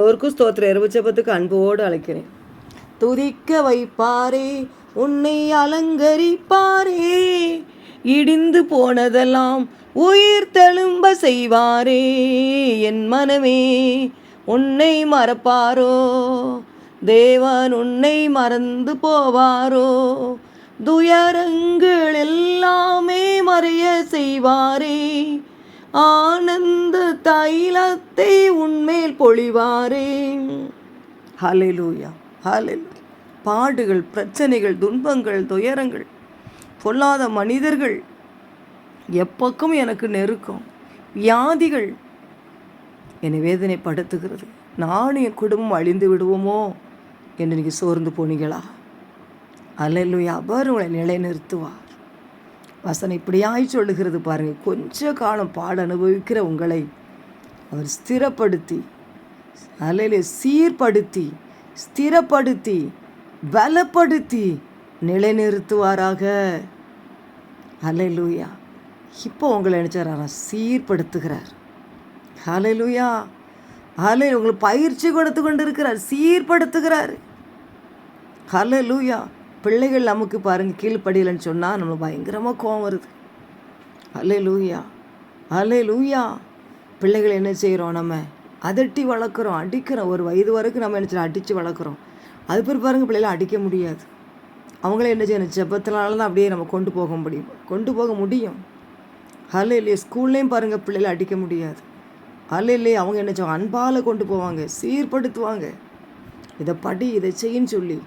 ஒருக்கும் ஸ்தோத்திர எருவச்சபத்துக்கு அன்போடு அழைக்கிறேன். துதிக்க வைப்பாரே உன்னை அலங்கரிப்பாரே. இடிந்து போனதெல்லாம் உயிர் தெழும்ப செய்வாரே. என் மனமே உன்னை மறப்பாரோ? தேவன் உன்னை மறந்து போவாரோ? துயரங்கள் எல்லாமே மறைய செய்வாரே. ஆனந்த தைலத்தை உன்மேல் பொழிவாரே. ஹalleluya ஹalleluya. பாடுகள் பிரச்சனைகள் துன்பங்கள் துயரங்கள் பொல்லாத மனிதர்கள் எப்பக்கம் எனக்கு நெருக்கம் வியாதிகள் என்னை வேதனைப்படுத்துகிறது. நானும் என் குடும்பம் அழிந்து விடுவோமோ என்று நீங்கள் சோர்ந்து போனீங்களா? அல்லையா அவர் உங்களை நிலைநிறுத்துவார். வசனம் இப்படியாய் சொல்லுகிறது பாருங்கள். கொஞ்ச காலம் பாட அனுபவிக்கிற உங்களை அவர் ஸ்திரப்படுத்தி அலையில சீர்படுத்தி ஸ்திரப்படுத்தி பலப்படுத்தி நிலைநிறுத்துவாராக. அலையிலூயா இப்போ உங்களை நினைச்சாரா சீர்படுத்துகிறார். அலையிலூயா அலை உங்களுக்கு பயிற்சி கொடுத்து கொண்டு இருக்கிறார் சீர்படுத்துகிறார். ஹalleluya பிள்ளைகள் நமக்கு பாருங்கள் கீழ்ப்படியலைன்னு சொன்னால் நம்மளுக்கு பயங்கரமாக கோவம் வருது. அலே லூயா அலே லூயா பிள்ளைகள் என்ன செய்கிறோம் நம்ம? அதட்டி வளர்க்குறோம் அடிக்கிறோம். ஒரு வயது வரைக்கும் நம்ம என்ன செய்யறோம் அடித்து வளர்க்குறோம். அது பிறகு பாருங்கள் பிள்ளைகளை அடிக்க முடியாது. அவங்கள என்ன செய்யணும்? ஜெபத்தினால தான் அப்படியே நம்ம கொண்டு போக முடியும். கொண்டு போக முடியும். அல்ல இல்லையே ஸ்கூல்லேயும் பாருங்கள் பிள்ளைகளை அடிக்க முடியாது. அல்ல இல்லையே அவங்க என்ன செய்வாங்க? அன்பால் கொண்டு போவாங்க சீர்படுத்துவாங்க. இதை படி இதை செய்யின்னு சொல்லி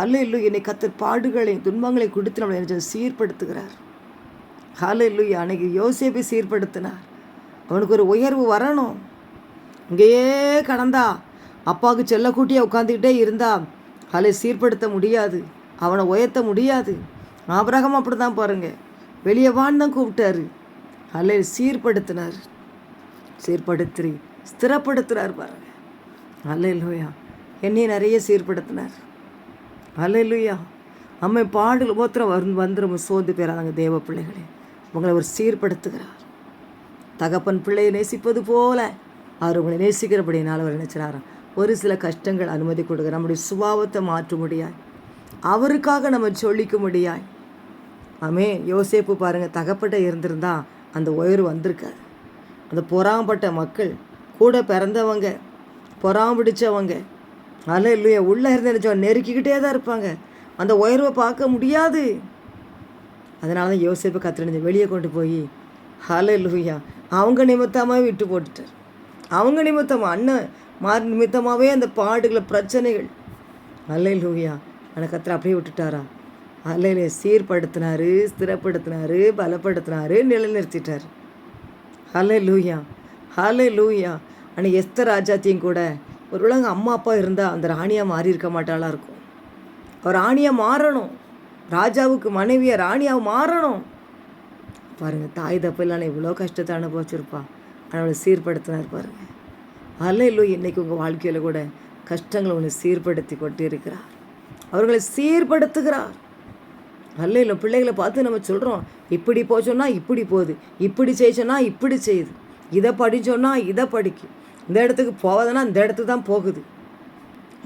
அல்ல இல்லை என்னை கத்தர் பாடுகளையும் துன்பங்களை கொடுத்து நம்மளை என்ன சீர்படுத்துகிறார். ஹால இல்லையா அன்னைக்கு யோசேப்பை சீர்படுத்தினார். அவனுக்கு ஒரு உயர்வு வரணும். இங்கேயே கடந்தா அப்பாவுக்கு செல்லக்கூட்டியாக உட்காந்துக்கிட்டே இருந்தா ஹலை சீர்படுத்த முடியாது. அவனை உயர்த்த முடியாது. ஆபரகம் அப்படி தான் பாருங்கள் வெளியே வான்னு தான் கூப்பிட்டாரு. ஹலை சீர்படுத்தினார். சீர்படுத்துறி ஸ்திரப்படுத்துகிறார் பாருங்கள் அல்லையா என்னையும் நிறைய சீர்படுத்தினார். அலையிலுயா. அம்மை பாடல் உபத்திரம் வந்து வந்துடும் சோர்ந்து பேராதாங்க தேவ பிள்ளைகளே. உங்களை ஒரு சீர்படுத்துகிறார். தகப்பன் பிள்ளையை நேசிப்பது போல அவர் உங்களை நேசிக்கிறபடினால் அவர் நினைச்சாராம் ஒரு சில கஷ்டங்கள் அனுமதி கொடுக்க நம்முடைய சுபாவத்தை மாற்ற முடியாய் அவருக்காக நம்ம சொல்லிக்க முடியாய் ஆமே யோசேப்பு பாருங்கள் தகப்பட்ட இருந்திருந்தா அந்த உயர்வு வந்திருக்காது. அந்த பொறாம்பட்ட மக்கள் கூட பிறந்தவங்க பொறாம்பிடிச்சவங்க அலை அல்ல இல்லையா உள்ளே இருந்து நினச்சோம் நெருக்கிக்கிட்டே தான் இருப்பாங்க. அந்த உயர்வை பார்க்க முடியாது. அதனால தான் யோசிப்பை கத்திரிஞ்ச வெளியே கொண்டு போய் ஹலை லூயா அவங்க நிமித்தமாக விட்டு போட்டுட்டார். அவங்க நிமித்தமாக அண்ணன் மார் நிமித்தமாகவே அந்த பாடுகளை பிரச்சனைகள். அலை லூயா ஆனால் கத்திர அப்படியே விட்டுட்டாரா? அல்லையில சீர்படுத்தினாரு ஸ்திரப்படுத்தினாரு பலப்படுத்தினாரு நிலைநிறுத்திட்டார். ஹலை லூயா ஹலே லூயா ஆனால் எஸ்தர் ராஜாத்தையும் கூட ஒரு உலக அம்மா அப்பா இருந்தால் அந்த ராணியாக மாறி இருக்க மாட்டாளா இருக்கும். அவர் ராணியாக மாறணும். ராஜாவுக்கு மனைவியை ராணியாக மாறணும். பாருங்கள் தாய் தப்பில்லான இவ்வளோ கஷ்டத்தை அனுபவிச்சிருப்பா. அவளை சீர்படுத்தினார் பாருங்கள் அல்ல இல்லை இன்னைக்கு உங்கள் வாழ்க்கையில் கூட கஷ்டங்களை உன்னை சீர்படுத்தி கொண்டு இருக்கிறார் அவர்களை சீர்படுத்துகிறார். அல்ல இல்லை பிள்ளைகளை பார்த்து நம்ம சொல்கிறோம் இப்படி போச்சோன்னா இப்படி போகுது இப்படி செய்ச்சோன்னா இப்படி செய்யுது இதை படிச்சோன்னா இதை படிக்கும். இந்த இடத்துக்கு போவதுன்னா இந்த இடத்துக்கு தான் போகுது.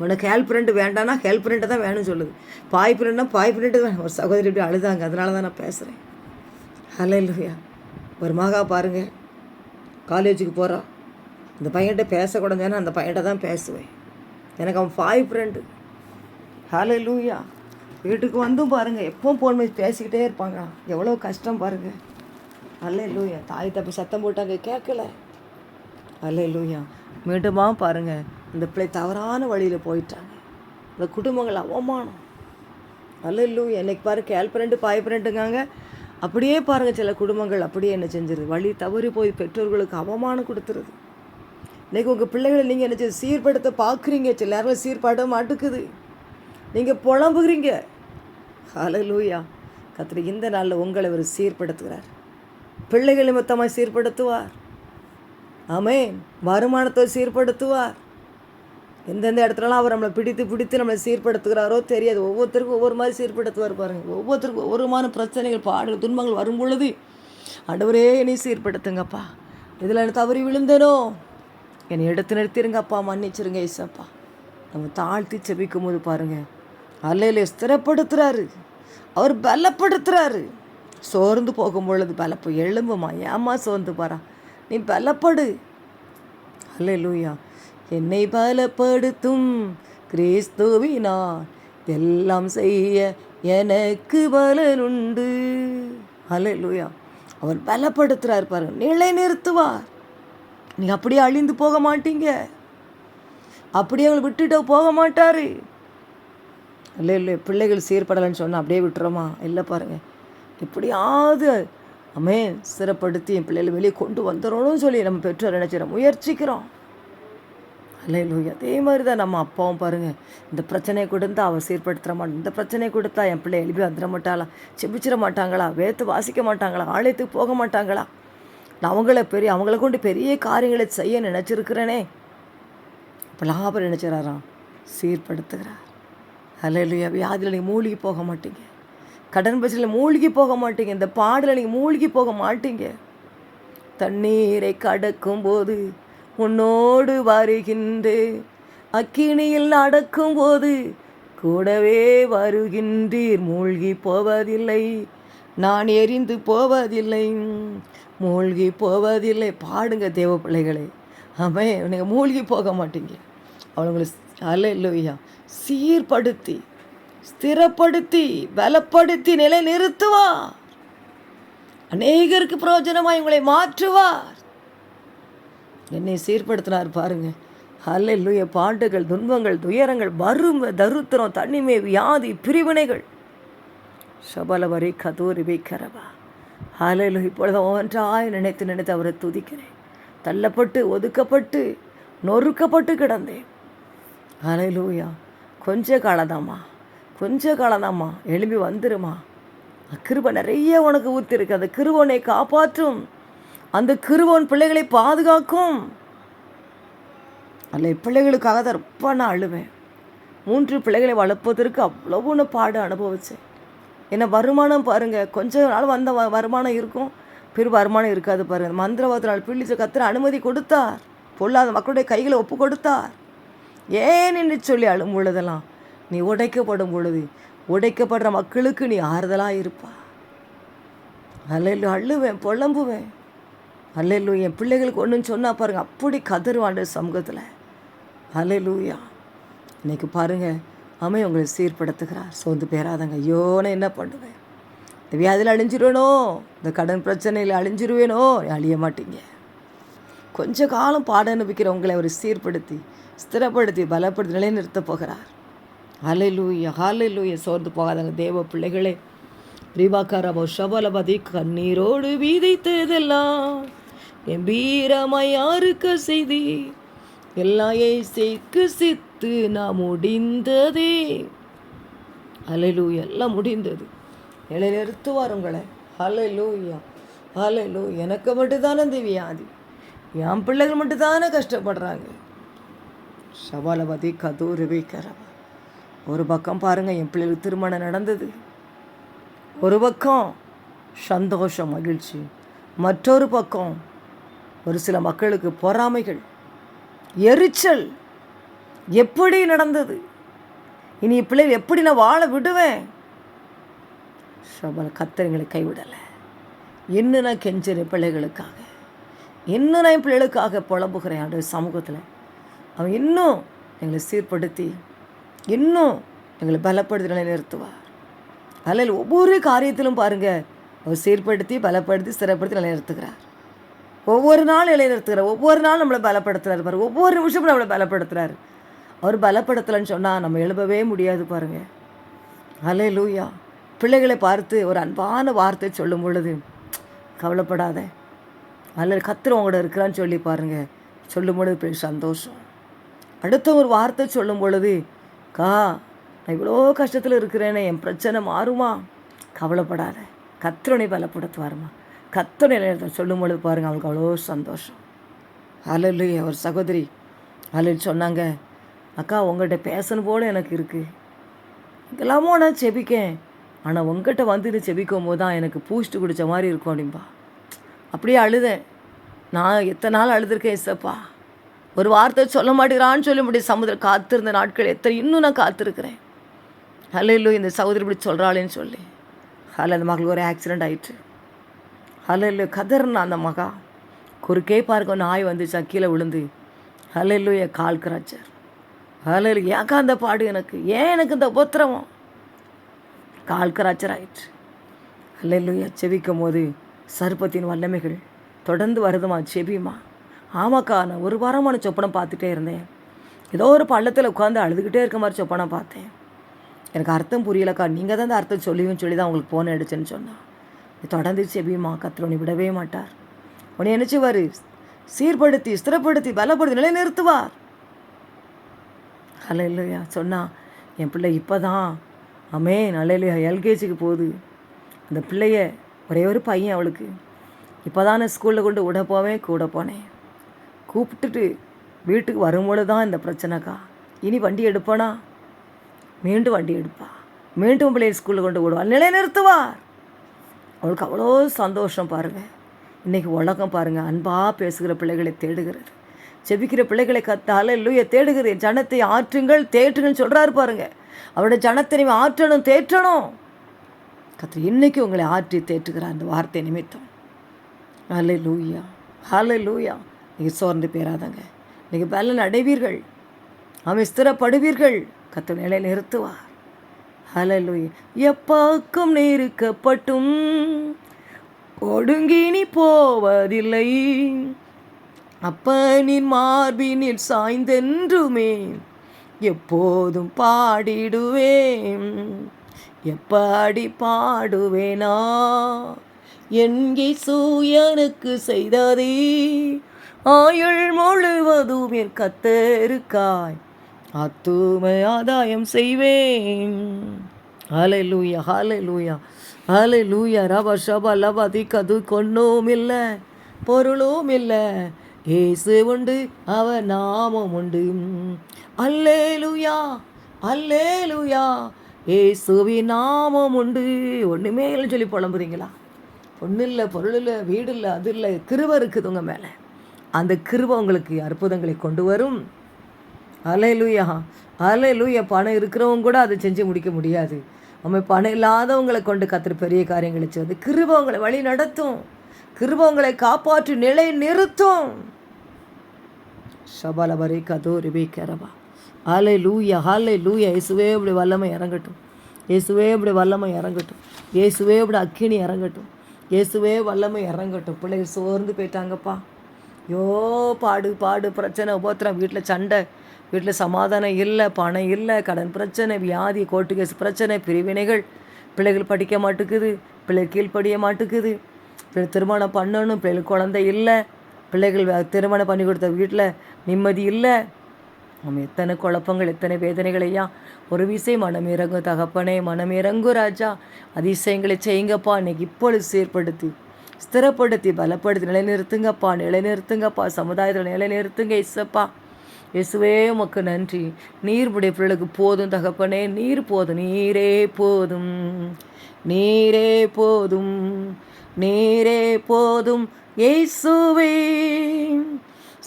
உனக்கு ஹெல்ப் ஃப்ரெண்டு வேண்டாம்னா ஹெல்ப் ஃப்ரெண்டு தான் வேணும்னு சொல்லுது. பாய் ஃப்ரெண்ட்னா பாய் ஃப்ரெண்டு தான். ஒரு சகோதரி இப்படி அழுதாங்க. அதனால தான் நான் பேசுகிறேன் ஹலோ இல்லையா ஒரு மகா பாருங்க. காலேஜுக்கு போகிறான் இந்த பையன்கிட்ட பேசக்கூடாதுன்னா அந்த பையன்கிட்ட தான் பேசுவேன். எனக்கு அவன் பாய் ஃப்ரெண்டு ஹலோ லூயா வீட்டுக்கு வந்தும் பாருங்கள் எப்பவும் ஃபோன் பண்ணி பேசிக்கிட்டே இருப்பாங்க. எவ்வளோ கஷ்டம் பாருங்கள் அல்ல லூயா தாய் தப்பி சத்தம் போட்டாங்க. கேட்கல. அல்ல லூயா மீண்டுமா பாருங்கள் இந்த பிள்ளை தவறான வழியில் போயிட்டாங்க. இந்த குடும்பங்கள் அவமானம். அல்ல லூயா என்னைக்கு பாரு கேல்பரண்டு பாய்பரண்டுங்காங்க பாய் அப்படியே பாருங்கள் சில குடும்பங்கள் அப்படியே என்ன செஞ்சிருது? வழி தவறி போய் பெற்றோர்களுக்கு அவமானம் கொடுத்துருது. இன்னைக்கு உங்கள் பிள்ளைகளை நீங்கள் என்ன செய்ய சீர்படுத்த பார்க்குறீங்க. சில நேரம் சீர்பட மாட்டுக்குது நீங்கள் புலம்புகிறீங்க. ஹalleluya கத்திரி இந்த நாளில் உங்களை ஒரு சீர்படுத்துகிறார். பிள்ளைகளை மொத்தமாக சீர்படுத்துவார். ஆமென். வருமானத்தை சீர்படுத்துவார். எந்தெந்த இடத்துலலாம் அவர் நம்மளை பிடித்து பிடித்து நம்மளை சீர்படுத்துகிறாரோ தெரியாது. ஒவ்வொருத்தருக்கும் ஒவ்வொரு மாதிரி சீர்படுத்துவார் பாருங்க. ஒவ்வொருத்தருக்கும் ஒவ்வொருமான பிரச்சனைகள் பாடல் துன்பங்கள் வரும் பொழுது ஆண்டவரே என்னை சீர்படுத்துங்கப்பா. இதில் எனக்கு தவறி விழுந்தேனோ? என்னை எடுத்து நிறுத்திருங்கப்பா மன்னிச்சிருங்க ஏசப்பா. நம்ம தாழ்த்தி செபிக்கும் போது பாருங்கள் அல்லையில ஸ்திரப்படுத்துறாரு. அவர் பலப்படுத்துகிறாரு சோர்ந்து போகும் பொழுது பலப்பு எழும்புமா ஏமா சோர்ந்து பாரா நீ பலப்படு. அல்லேலூயா என்னை பலப்படுத்தும் கிறிஸ்துவினார் எல்லாம் செய்ய எனக்கு பலனுண்டு. அல்லேலூயா அவர் பலப்படுத்துறார் பாருங்க. நிலை நிறுத்துவார் நீ அப்படியே அழிந்து போக மாட்டீங்க. அப்படியே அவங்களை விட்டுட்டு போக மாட்டார். இல்லை இல்லை பிள்ளைகள் சீர்படலைன்னு சொன்னால் அப்படியே விட்டுறோமா இல்லை பாருங்கள் எப்படியாவது அமே சிறப்படுத்தி என் பிள்ளைகளை வெளியே கொண்டு வந்துடணும்னு சொல்லி நம்ம பெற்றோர் நினச்சிடறோம் முயற்சிக்கிறோம். இல்லை அதே மாதிரி தான் நம்ம அப்பாவும் பாருங்கள் இந்த பிரச்சனையை கொடுத்தா அவள் சீர்படுத்துகிற மாட்டேன் இந்த பிரச்சனையை கொடுத்தா என் பிள்ளை எழுப்பி வந்துட மாட்டாளா? செபிச்சிட மாட்டாங்களா? வேத்து வாசிக்க மாட்டாங்களா? ஆலயத்துக்கு போக மாட்டாங்களா? நான் அவங்கள பெரிய அவங்கள கொண்டு பெரிய காரியங்களை செய்ய நினச்சிருக்கிறேனே. இப்போ லாபம் நினச்சிடறாராம் சீர்படுத்துகிறார். அல்லையா வியாதியில் நீங்கள் மூழ்கி போக மாட்டீங்க. கடன் பிரச்சனையில் மூழ்கி போக மாட்டீங்க. இந்த பாடலில் நீங்கள் மூழ்கி போக மாட்டீங்க. தண்ணீரை கடக்கும் போது உன்னோடு வருகின்றே. அக்கினியில் நடக்கும் போது கூடவே வருகின்றீர். மூழ்கி போவதில்லை. நான் எரிந்து போவதில்லை. மூழ்கி போவதில்லை. பாடுங்க தேவ பிள்ளைகளே. அவன் நீங்கள் மூழ்கி போக மாட்டீங்க. அவங்களை அல்ல இல்லையா சீர்படுத்தி. ஸ்திரப்படுத்தி பலப்படுத்தி நிலை நிறுத்துவார் அநேகருக்கு பிரயோஜனமாக உங்களை மாற்றுவார். என்னை சீர்படுத்தினார் பாருங்க. அல்ல பாண்டுகள் துன்பங்கள் துயரங்கள் வறுமை தருத்திரம் தனிமை வியாதி பிரிவினைகள். சபலவரை கதூரி வைக்கிறவா. அலையிலு இப்பொழுது ஒன்றாய் நினைத்து நினைத்து அவரை துதிக்கிறேன். தள்ளப்பட்டு ஒதுக்கப்பட்டு நொறுக்கப்பட்டு கிடந்தேன். அலையிலூயா கொஞ்ச காலதாம்மா. கொஞ்ச காலந்தாம்மா எழும்பி வந்துருமா கிருபை நிறைய உனக்கு ஊற்றிருக்கு அந்த கிருவனை காப்பாற்றும். அந்த கிருவன் பிள்ளைகளை பாதுகாக்கும். அல்ல பிள்ளைகளுக்காக தான் ரொம்ப நான் அழுவேன். மூன்று பிள்ளைகளை வளர்ப்பதற்கு அவ்வளவு நான் பாடு அனுபவித்தேன் என்ன வருமானம் பாருங்கள் கொஞ்ச நாள் வந்த வ வருமானம் இருக்கும். பெரு வருமானம் இருக்காது பாருங்கள் மந்திரவாதத்தினால் பிள்ளைச்ச கத்திர அனுமதி கொடுத்தார். பொல்லாத மக்களுடைய கைகளை ஒப்பு கொடுத்தார். ஏன் என்று சொல்லி அழும் பொழுதெல்லாம் நீ உடைக்கப்படும் பொழுது உடைக்கப்படுற மக்களுக்கு நீ ஆறுதலாக இருப்பா. அல்லையிலும் அழுவேன் புலம்புவேன். அல்லையிலும் என் பிள்ளைகளுக்கு ஒன்றுன்னு சொன்னால் பாருங்கள் அப்படி கதறுவாண்டு சமூகத்தில். அல்லையிலூயா இன்னைக்கு பாருங்கள் அமை உங்களை சீர்படுத்துகிறார். சோர்ந்து பேராதங்க. ஐயோ நான் என்ன பண்ணுவேன்? இந்த வியாதியில் அழிஞ்சிருவேனோ? இந்த கடன் பிரச்சனையில் அழிஞ்சிருவேனோ? அழிய மாட்டீங்க. கொஞ்ச காலம் பாட அனுப்பிக்கிற உங்களை அவர் சீர்படுத்தி ஸ்திரப்படுத்தி பலப்படுத்தி நிலைநிறுத்தப் போகிறார். ஹalleluya ஹalleluya சோர்ந்து போகாதங்க தேவ பிள்ளைகளே. ரீபாக்காரபோ ஷபலபதி கண்ணீரோடு வீதைத்ததெல்லாம் எம்பீரமாய் யாருக்கு செய்தி. எல்லாம் ஏசைக்கு சித்து நான் முடிந்ததே. அலையிலூயா எல்லாம் முடிந்தது. நிலைநிறுத்துவார் உங்களை. ஹalleluya ஹalleluya எனக்கு மட்டும்தானே இந்த வியாதி. என் பிள்ளைகள் மட்டும்தானே கஷ்டப்படுறாங்க. சபாலபதி கதூரவி வைக்கிறவா ஒரு பக்கம் பாருங்கள் என் பிள்ளைகளுக்கு திருமணம் நடந்தது. ஒரு பக்கம் சந்தோஷம் மகிழ்ச்சி. மற்றொரு பக்கம் ஒரு சில மக்களுக்கு பொறாமைகள் எரிச்சல். எப்படி நடந்தது? இனி பிள்ளைகள் எப்படி நான் வாழ விடுவேன்? சபல கத்தரிங்களை கைவிடலை. என்ன நான் கெஞ்சிறேன் பிள்ளைகளுக்காக. என்ன நான் என் பிள்ளைகளுக்காக புலம்புகிறேன் அந்த சமூகத்தில். அவன் இன்னும் எங்களை சீர்படுத்தி இன்னும் எங்களை பலப்படுத்தி நிறுத்துவார். அதில் ஒவ்வொரு காரியத்திலும் பாருங்கள் அவர் சீர்படுத்தி பலப்படுத்தி ஸ்திரப்படுத்தி நிலைநிறுத்துகிறார். ஒவ்வொரு நாள் நிலைநிறுத்துகிறார். ஒவ்வொரு நாள் நம்மளை பலப்படுத்துகிறார் பாரு ஒவ்வொரு நிமிஷமும் நம்மளை பலப்படுத்துகிறார் அவர் பலப்படுத்தலைன்னு சொன்னால் நம்ம எழுப்பவே முடியாது பாருங்கள் அலே லூயா பிள்ளைகளை பார்த்து ஒரு அன்பான வார்த்தை சொல்லும் பொழுது கவலைப்படாத. அல்ல கத்திரம் உங்களோட இருக்கிறான்னு சொல்லி பாருங்கள் சொல்லும் பொழுது பெரிய சந்தோஷம். அடுத்த ஒரு வார்த்தை சொல்லும் பொழுது கா நான் இவ்வளோ கஷ்டத்தில் இருக்கிறேனே என் பிரச்சனை மாறுமா? கவலைப்படாத. கத்திரனை பலப்படுத்துவாருமா? கத்தனை நேரத்தை சொல்லும் பொழுது பாருங்கள் அவளுக்கு அவ்வளோ சந்தோஷம். அலல்லு ஒரு சகோதரி அலல் சொன்னாங்க அக்கா உங்கள்கிட்ட பேசணும் போல எனக்கு இருக்குது இதெல்லாமோ நான் செபிக்கேன். ஆனால் உங்ககிட்ட வந்துட்டு செபிக்கும் போது தான் எனக்கு பூஸ்ட்டு குடித்த மாதிரி இருக்கும் அப்படின்பா அப்படியே அழுதேன். நான் எத்தனை நாள் அழுதுருக்கேன் இசப்பா ஒரு வார்த்தை சொல்ல மாட்டேங்கிறான்னு சொல்லி முடியும் சமுதிரம் காத்திருந்த நாட்கள் எத்தனை இன்னும் நான் காத்திருக்கிறேன். ஹலோ இந்த சகோதரி இப்படி சொல்கிறாளேன்னு சொல்லி. ஹலோ அந்த மகளுக்கு ஒரு ஆக்சிடெண்ட் ஆயிடுச்சு ஹலோ கதர்னா அந்த மகா. குறுக்கே பார்க்க நாய் வந்து கீழே விழுந்து. Hello call கிராச்சர். ஹலோ ஏக்கா அந்த பாடு எனக்கு? ஏன் எனக்கு இந்த உபத்திரவம்? கால் கிராச்சர் ஆயிடுச்சு ஹலோ செவிக்கும் போது சர்ப்பத்தின் வல்லமைகள் தொடர்ந்து வருதுமா செபிமா ஆமாக்கா நான் ஒரு வாரமான சொப்பனம் பார்த்துட்டே இருந்தேன். ஏதோ ஒரு பள்ளத்தில் உட்காந்து அழுதுகிட்டே இருக்க மாதிரி சொப்பனம் பார்த்தேன். எனக்கு அர்த்தம் புரியலக்கா நீங்கள் தான் அந்த அர்த்தம் சொல்லியும் சொல்லி தான் உங்களுக்கு ஃபோன் அடிச்சேன்னு சொன்னான் நீ தொடர்ந்து செபியுமா கத்திர விடவே மாட்டார். உன்னை நினச்சிவார் சீர்படுத்தி ஸ்திரப்படுத்தி பலப்படுத்தி நிலை நிறுத்துவார் ஹலோ இல்லையா சொன்னா என் பிள்ளை இப்போ தான் அமே நல்ல இல்லையா எல்கேஜிக்கு போகுது. அந்த பிள்ளைய ஒரே ஒரு பையன் அவளுக்கு. இப்போ தான் நான் ஸ்கூலில் கொண்டு விட போவேன் கூட போனேன். கூப்பிட்டுட்டு வீட்டுக்கு வரும்பொழுது தான் இந்த பிரச்சனைக்கா. இனி வண்டி எடுப்பானா? மீண்டும் வண்டி எடுப்பா. மீண்டும் பிள்ளைய ஸ்கூலில் கொண்டு விடுவாள் நிலைநிறுத்துவார். அவளுக்கு அவ்வளோ சந்தோஷம் பாருங்கள் இன்றைக்கி உலகம் பாருங்கள் அன்பாக பேசுகிற பிள்ளைகளை தேடுகிறது. செபிக்கிற பிள்ளைகளை கத்தால இல்லைய தேடுகிறது. ஜனத்தை ஆற்றுங்கள் தேற்றுங்கன்னு சொல்கிறாரு பாருங்க. அவருடைய ஜனத்தை நீ ஆற்றணும் தேற்றணும். கத்திர இன்னைக்கு உங்களை ஆற்றி தேற்றுகிறார் அந்த வார்த்தை நிமித்தம். ஹலே லூயா ஹலே லூயா நீங்கள் சோர்ந்து பேராதங்க நீங்கள் பலன் அடைவீர்கள். அவன் ஸ்திரப்படுவீர்கள். கத்த நிலை நிறுத்துவார். ஹலலூயா எப்பாக்கும் நெருக்கப்பட்டும். கொடுங்கினி போவதில்லை. அப்பனின் மார்பினில் சாய்ந்தென்றுமே எப்போதும் பாடிடுவேன். எப்பாடி பாடுவேனா? என்கே சூயனுக்கு செய்ததே ஆயுள் முழுவதும் என் கத்தருக்காய். அத்துமை ஆதாயம் செய்வேன். ஹலை லூயா ஹாலை லூயா ஹாலை லூயா ரப ஷப லபதி கது கொண்டோம் இல்லை பொருளும் இல்லை. ஏசு உண்டு அவர் நாமம் உண்டு. அல்லே லூயா ஏசுவி நாமம் உண்டு. ஒன்றுமே இல்லைன்னு சொல்லி புலம்புறீங்களா? பொண்ணு இல்லை பொருள் இல்லை வீடு இல்லை அது இல்லை. கிருவ இருக்குது உங்கள் மேலே. அந்த கிருபை உங்களுக்கு அற்புதங்களை கொண்டு வரும். அலை லூயா அலை லூயா பணம் இருக்கிறவங்க கூட அதை செஞ்சு முடிக்க முடியாது. நம்ம பணம் இல்லாதவங்களை கொண்டு கத்துற பெரிய காரியங்களை செய்வது கிருபவங்களை வழி நடத்தும். கிருபவங்களை காப்பாற்றி நிலை நிறுத்தும். ஷபலபரி கதோ ரிபே கரபா. ஆலை லூயா ஹாலை லூயா இயேசுவே இப்படி வல்லமை இறங்கட்டும். இயேசுவே இப்படி வல்லமை இறங்கட்டும். இயேசுவே இப்படி அக்கினி இறங்கட்டும். இயேசுவே வல்லமை இறங்கட்டும். பிள்ளைகள் சோர்ந்து போயிட்டாங்கப்பா. யோ பாடு பாடு பிரச்சனை உபத்திரம். வீட்டில் சண்டை. வீட்டில் சமாதானம் இல்லை பணம் இல்லை கடன் பிரச்சனை வியாதி கோர்ட்டு கேஸ் பிரச்சனை பிரிவினைகள். பிள்ளைகள் படிக்க மாட்டேக்குது பிள்ளைகள் கீழ்ப்படிய மாட்டேக்குது. பிள்ளை திருமணம் பண்ணணும் பிள்ளைகள் குழந்தை இல்லை. பிள்ளைகள் திருமணம் பண்ணி கொடுத்த வீட்டில் நிம்மதி இல்லை. நம்ம எத்தனை குழப்பங்கள் எத்தனை வேதனைகளையா ஒரு விசை மனம் இறங்கும் தகப்பனே மனம் இறங்கும் ராஜா. அதிசயங்களை செய்யுங்கப்பா இன்னைக்கு இப்பொழுது சீர்படுத்தி ஸ்திரப்படுத்தி பலப்படுத்தி நிலைநிறுத்துங்கப்பா நிலைநிறுத்துங்கப்பா சமுதாயத்தில் நிலைநிறுத்துங்க இசப்பா. இயேசுவே உமக்கு நன்றி. நீர் உடைய பிள்ளைகளுக்கு போதும் தகப்பனே. நீர் போதும் நீரே போதும். நீரே போதும். நீரே போதும். இயேசுவே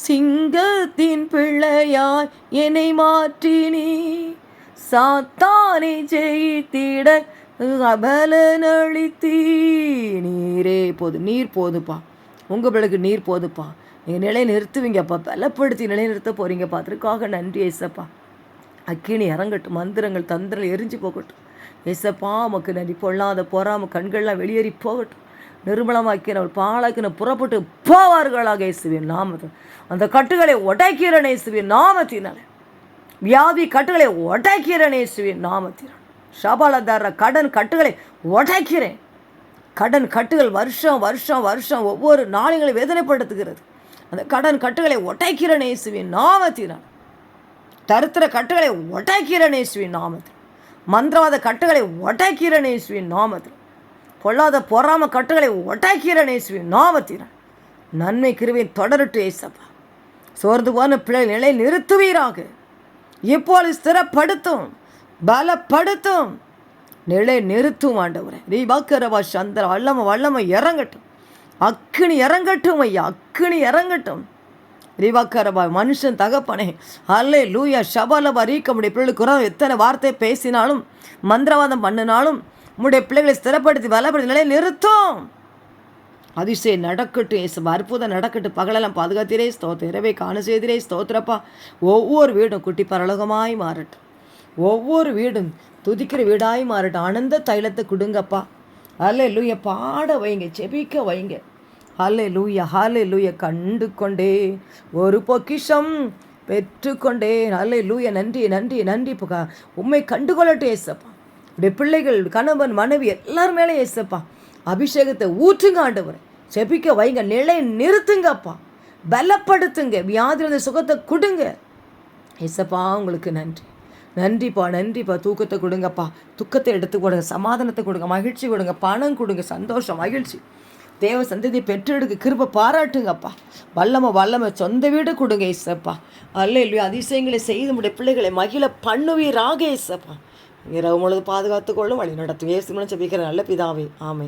சிங்கத்தின் பிள்ளையாய் என்னை மாற்றினி சாத்தானை ஜெயித்திட அபலனளித்தீ நீரே போதும் நீர் போதுப்பா. உங்கள் பிள்ளைக்கு நீர் போதுப்பா. நீங்கள் நிலை நிறுத்துவீங்கப்பா. பலப்படுத்தி நிலை நிறுத்த போகிறீங்க பார்த்துருக்காக நன்றி ஏசப்பா. அக்கினி இறங்கட்டும் மந்திரங்கள் தந்திரங்கள் எரிஞ்சு போகட்டும். ஏசப்பா உமக்கு நன்றி. பொல்லாத பொறாம கண்கள்லாம் வெளியேறி போகட்டும். நிர்மலமாக்கினவள் பாழாக்கின புறப்பட்டு போவார்களாக இயேசுவின் நாமத்தில். அந்த கட்டுகளை உடைக்கிறேன் இயேசுவின் நாமத்தினாலே. வியாதி கட்டுகளை உடைக்கிறேன் இயேசுவின் நாமத்தினால். சபாலதார கடன் கட்டுகளை உடைக்கிறேன். கடன் கட்டுகள் வருஷம் வருஷம் வருஷம் ஒவ்வொரு நாளைகளை வேதனைப்படுத்துகிறது. அந்த கடன் கட்டுகளை உடைக்கிறேன் நேசுவின் நாமத்தினால். தருத்திர கட்டுகளை உடைக்கிறேன் நேசுவின் நாமத்தில். மந்திரவாத கட்டுகளை உடைக்கிறேன் நேசுவின் நாமத்தில். பொல்லாத பொறாம கட்டுகளை உடைக்கிறேன் நேசுவின் நாமத்தினால். நன்மை கிருவின் தொடரட்டு ஏசப்பா சோர்ந்து போன பிள்ளை நிலை நிறுத்துவீராக இப்போது ஸ்திரப்படுத்தும். பலப்படுத்தும். நிலை நிறுத்தும் ஆண்டவரே. நீ பாக்கரவா சந்திர வல்லம வல்லம இறங்கட்டும். அக்கினி இறங்கட்டும் ஐயா அக்கினி இறங்கட்டும். ரிவக்கரபா மனுஷன் தகப்பனே. அல்லே லூயா ஷபாலபா ரீக்க முடிய பிள்ளைகளுக்கு குரம் எத்தனை வார்த்தை பேசினாலும் மந்திரவாதம் பண்ணினாலும் உங்களுடைய பிள்ளைகளை ஸ்திரப்படுத்தி பலப்படுத்தி நிலையை நிறுத்தும். அதிசயம் நடக்கட்டும் ஏசு அற்புதம் நடக்கட்டும். பகலெல்லாம் பாதுகாத்திரே ஸ்தோத்திர காண செய்திரே ஸ்தோத்திரப்பா. ஒவ்வொரு வீடும் குட்டி பரலோகமாய் மாறட்டும். ஒவ்வொரு வீடும் துதிக்கிற வீடாய் மாறட்டும். ஆனந்த தைலத்தை கொடுங்கப்பா. அல்ல லூய பாட வைங்க செபிக்க வைங்க. ஹலே லூய ஹலே லூய கண்டு கொண்டே. ஒரு பொக்கிஷம் பெற்றுக்கொண்டே ஹலே லூய நன்றி நன்றி நன்றி புகா. உண்மை கண்டுகொள்ளட்டும் ஏசப்பா. உடைய பிள்ளைகள் கணவன் மனைவி எல்லார் மேலே ஏசப்பா. அபிஷேகத்தை ஊற்றுங்க ஆண்டவர். செபிக்க வைங்க நிலை நிறுத்துங்கப்பா. பலப்படுத்துங்க வியாதியிலிருந்து சுகத்தை கொடுங்க. ஏசப்பா உங்களுக்கு நன்றி. நன்றிப்பா நன்றிப்பா. தூக்கத்தை கொடுங்கப்பா. துக்கத்தை எடுத்து கொடுங்க சமாதானத்தை கொடுங்க மகிழ்ச்சி கொடுங்க பணம் கொடுங்க சந்தோஷம் மகிழ்ச்சி. தேவ சந்ததி பெற்றெடுக்க கிருப பாராட்டுங்கப்பா. வல்லம வல்லம சொந்த வீடு கொடுங்க ஏசப்பா அல்ல இல்லையோ அதிசயங்களை செய்து முடிய பிள்ளைகளை மகிழ பண்ணுவீராக ஏசப்பா இரவு முழுது பாதுகாத்துக்கொள்ளும் வழி நடத்தும். ஏசு செபிக்கிற நல்ல பிதாவே. ஆமை